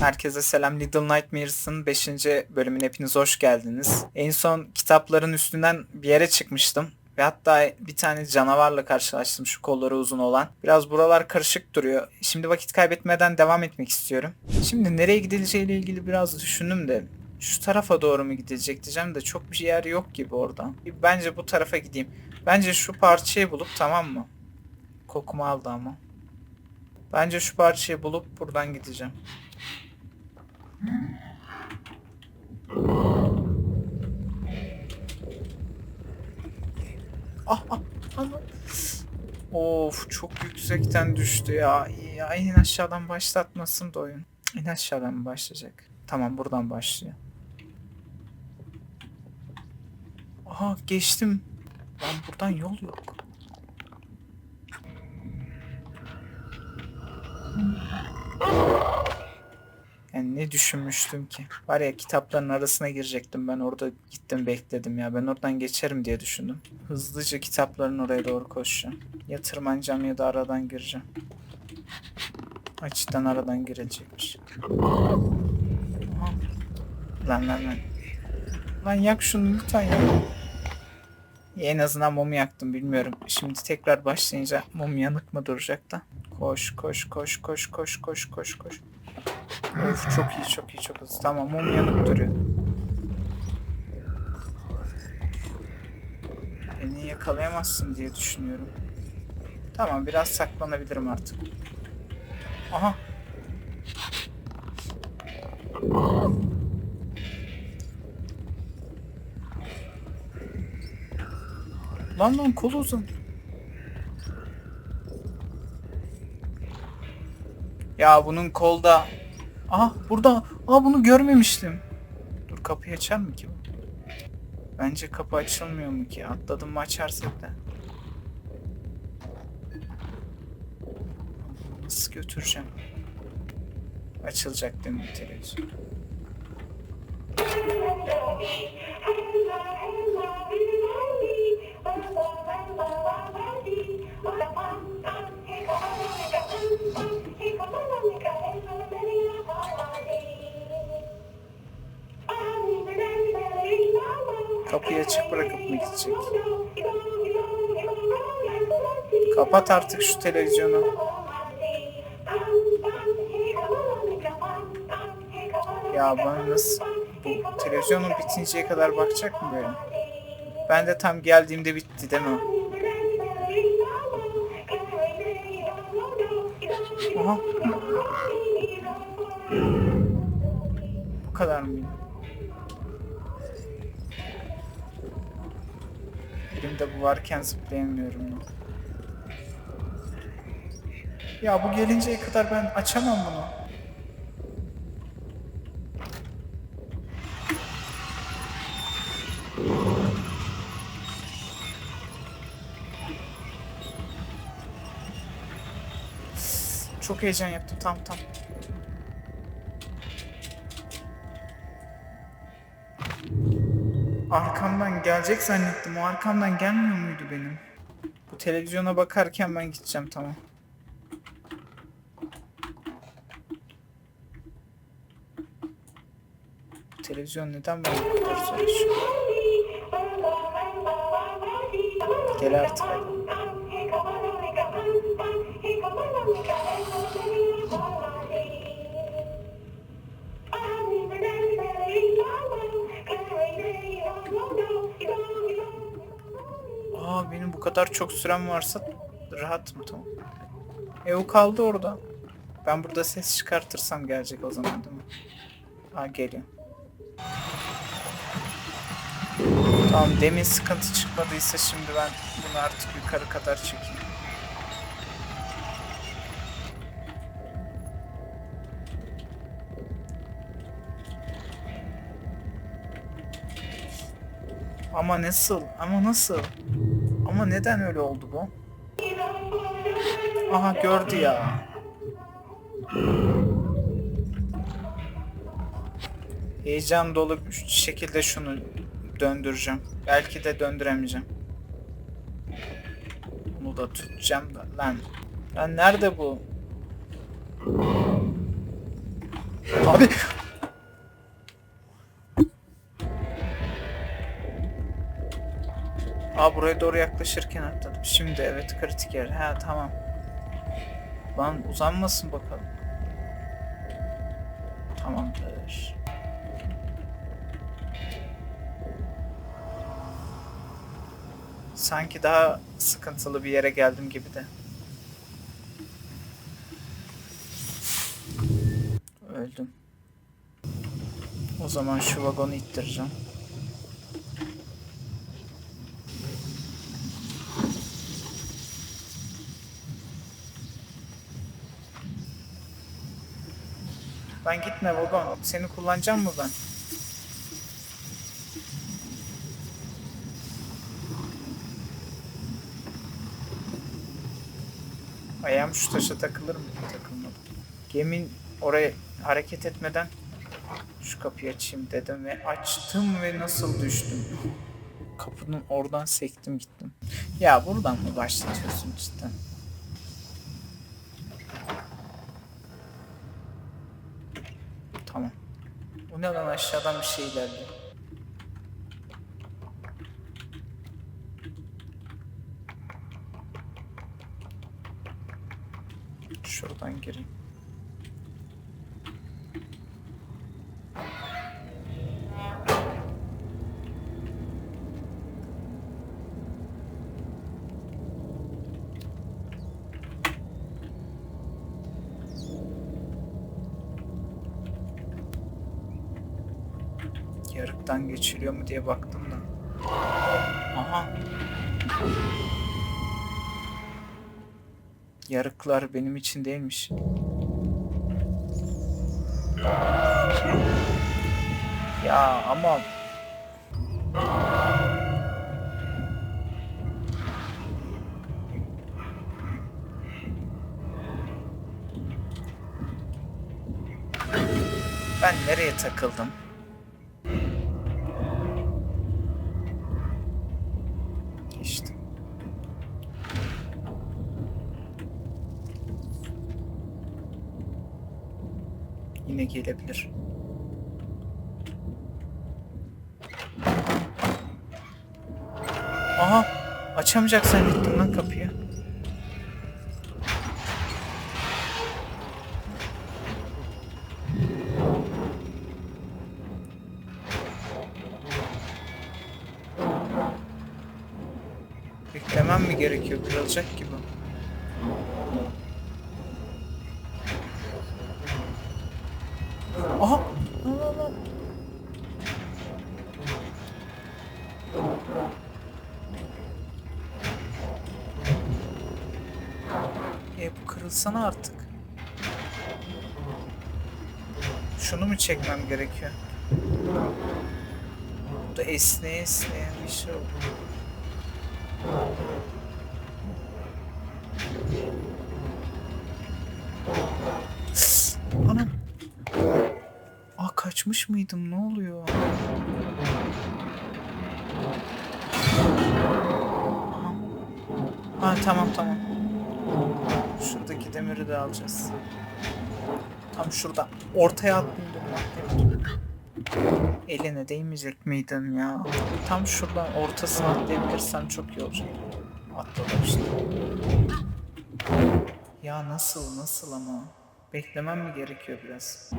Herkese selam. Little Nightmares'ın 5. bölümüne hepiniz hoş geldiniz. En son kitapların üstünden bir yere çıkmıştım. Ve hatta bir tane canavarla karşılaştım şu kolları uzun olan. Biraz buralar karışık duruyor. Şimdi vakit kaybetmeden devam etmek istiyorum. Şimdi nereye gidileceğiyle ilgili biraz düşündüm de şu tarafa doğru mu gidilecek diyeceğim de çok bir yer yok gibi orada. Bence bu tarafa gideyim. Bence şu parçayı bulup tamam mı? Kokumu aldı ama. Bence şu parçayı bulup buradan gideceğim. Ah ah ah. Of çok yüksekten düştü ya. Ya en aşağıdan başlatmasın da oyun. En aşağıdan başlayacak? Tamam buradan başlıyor. Aha geçtim. Lan buradan yol yok. Yani ne düşünmüştüm ki? Var ya kitapların arasına girecektim ben orada gittim bekledim ya. Ben oradan geçerim diye düşündüm. Hızlıca kitapların oraya doğru koşacağım. Ya tırmanacağım ya da aradan gireceğim. Açıktan aradan girecekmiş. Aha. Lan lan lan. Lan yak şunu lütfen ya. En azından mumu yaktım bilmiyorum. Şimdi tekrar başlayınca mum yanık mı duracak da. Koş koş koş koş koş koş koş koş. Of çok iyi çok iyi çok hızlı. Tamam mum yanıp duruyor. Beni yakalayamazsın diye düşünüyorum. Tamam biraz saklanabilirim artık. Aha. Lan lan kol uzun. Ya bunun kolda... Aha burada. Aa bunu görmemiştim. Dur kapıyı açar mı ki bu? Bence kapı açılmıyor mu ki? Atladım mı açarsak da. Nasıl götüreceğim? Açılacak değil mi televizyon? Mı gidecek? Kapat artık şu televizyonu. Ya bana nasıl... Bu televizyonun bitinceye kadar bakacak mı böyle? Ben de tam geldiğimde bitti değil mi? Aha. Bu kadar mıydı? Elimde bu varken zıplayamıyorum ya. Ya bu gelinceye kadar ben açamam bunu. Çok heyecan yaptım. Tam tam. Arkamdan gelecek zannettim. O arkamdan gelmiyor muydu benim? Bu televizyona bakarken ben gideceğim tamam. Bu televizyon neden açıyor? Gel artık hadi. Aa benim bu kadar çok sürem varsa rahatım tamam. E o kaldı orada. Ben burada ses çıkartırsam gelecek o zaman değil mi? Aa geliyor. Tamam demin sıkıntı çıkmadıysa şimdi ben bunu artık yukarı kadar çekeyim. Ama nasıl? Ama nasıl? Ama neden öyle oldu bu? Aha gördü ya. Heyecan dolu bir şekilde şunu döndüreceğim. Belki de döndüremeyeceğim. Bunu da tutacağım da lan. Lan nerede bu? Abi. Aa buraya doğru yaklaşırken atladım. Şimdi evet kritik yer. Ha tamam. Lan uzanmasın bakalım. Tamamdır. Sanki daha sıkıntılı bir yere geldim gibi de. Öldüm. O zaman şu vagonu ittireceğim. Ben gitme vagon. Seni kullanacağım mı ben? Ayağım şu taşa takılır mı? Takılmadı. Gemin oraya hareket etmeden şu kapıyı açayım dedim ve açtım ve nasıl düştüm. Kapının oradan sektim gittim. Ya buradan mı başlatıyorsun cidden? Tamam. Bu ne lan aşağıdan bir şey ilerliyor. Şuradan gireyim. Yarıktan geçiliyor mu diye baktım da. Aha. Yarıklar benim için değilmiş. Ya ama ben nereye takıldım? İşte. Yine gelebilir. Aha! Açamayacak zannettim lan kapıyı. Beklemem mi gerekiyor? Kırılacak gibi. Aha! Lan lan lan. E bu kırılsana artık. Şunu mu çekmem gerekiyor? Bu da esneye esneye bir şey oldu. Anam. Aa kaçmış mıydım? Ne oluyor? Ha tamam tamam. Şuradaki demiri de alacağız. Tam şurada. Ortaya atlayayım dedim. Eline değmeyecek miydim ya? Tam şuradan ortasına atlayabilirsem çok iyi olacak. Atladım işte. Ya nasıl nasıl ama? Beklemem mi gerekiyor biraz?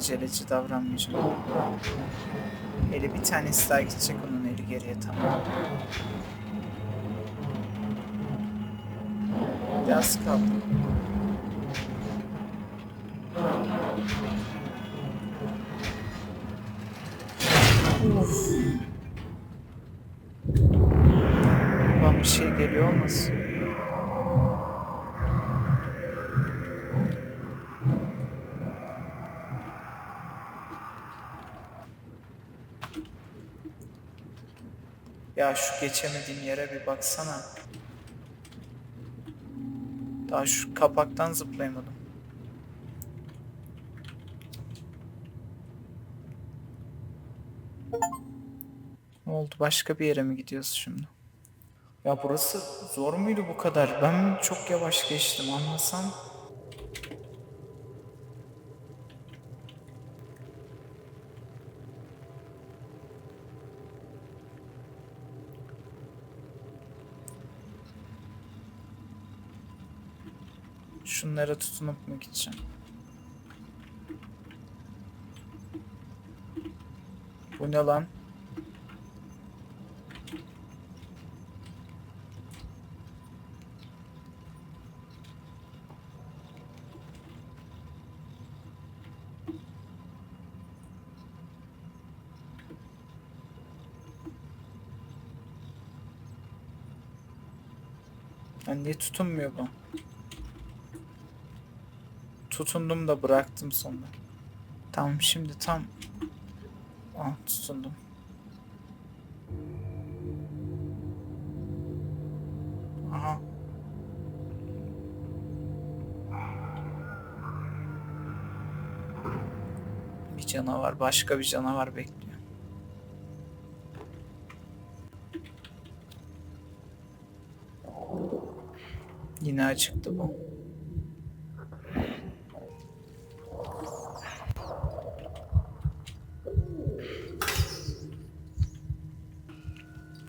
Aceleci davranmayacağım. Eli bir tanesi daha gidecek onun eli geriye tamam. Biraz kaldı. Ulan bir şey geliyor olmasın? Ya şu geçemediğim yere bir baksana. Daha şu kapaktan zıplayamadım. Ne oldu? Başka bir yere mi gidiyoruz şimdi? Ya burası zor muydu bu kadar? Ben çok yavaş geçtim anlasam. Şunlara tutunup mu gideceğim? Bu ne lan? Ya niye tutunmuyor bu? Tutundum da bıraktım sonra. Tamam şimdi tam... Ah tutundum. Aha. Bir canavar, başka bir canavar bekliyor. Yine açıktı bu.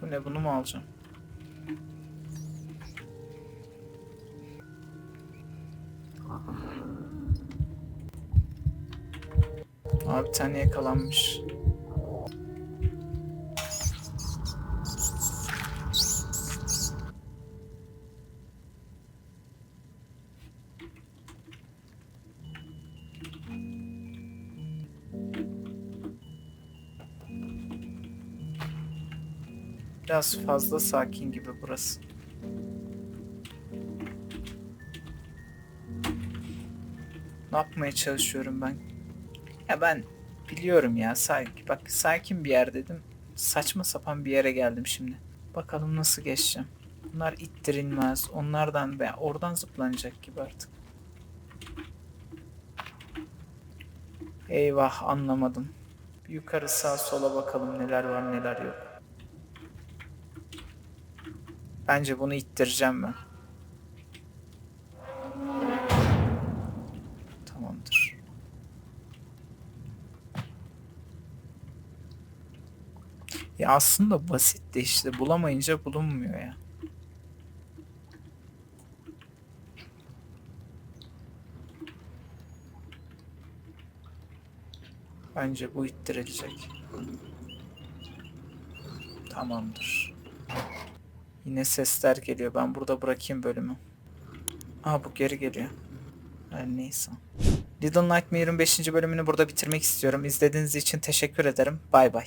Bu ne bunu mu alacağım? Abi bir tane yakalanmış. Biraz fazla sakin gibi burası. Ne yapmaya çalışıyorum ben? Ya ben biliyorum ya sakin. Bak sakin bir yer dedim. Saçma sapan bir yere geldim şimdi. Bakalım nasıl geçeceğim. Bunlar ittirilmez. Onlardan ve oradan zıplanacak gibi artık. Eyvah anlamadım. Yukarı sağa sola bakalım neler var neler yok. Bence bunu ittireceğim ben. Tamamdır. Ya aslında basit de işte bulamayınca bulunmuyor ya. Bence bu ittirilecek. Tamamdır. Yine sesler geliyor. Ben burada bırakayım bölümü. Aa bu geri geliyor. Her neyse. Little Nightmare'ın 5. bölümünü burada bitirmek istiyorum. İzlediğiniz için teşekkür ederim. Bay bay.